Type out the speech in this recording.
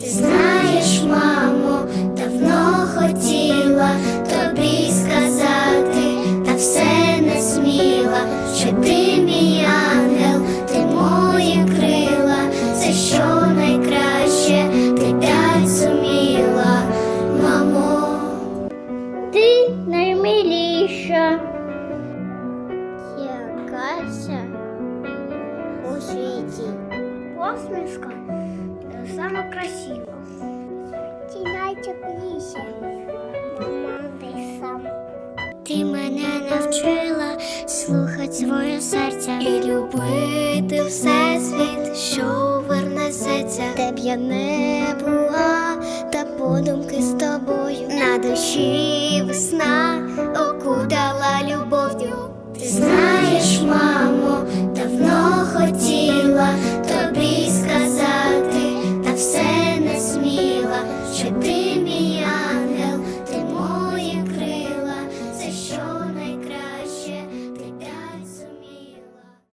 Ти знаєш, мамо, давно хотіла тобі сказати, та все не сміла, що ти мій ангел, ти мої крила, це що найкраще, ти дать зуміла, мамо. Ти наймиліша. Якася у світі. Посмішка сама красива. Ти найтепліша. Ти сам. Ти мене навчила слухати своє серце і любити всесвіт, що вернесеться, де б я не була, та подумки з тобою на душі весна окутала любов'ю. Ти знаєш, мамо, давно хотіла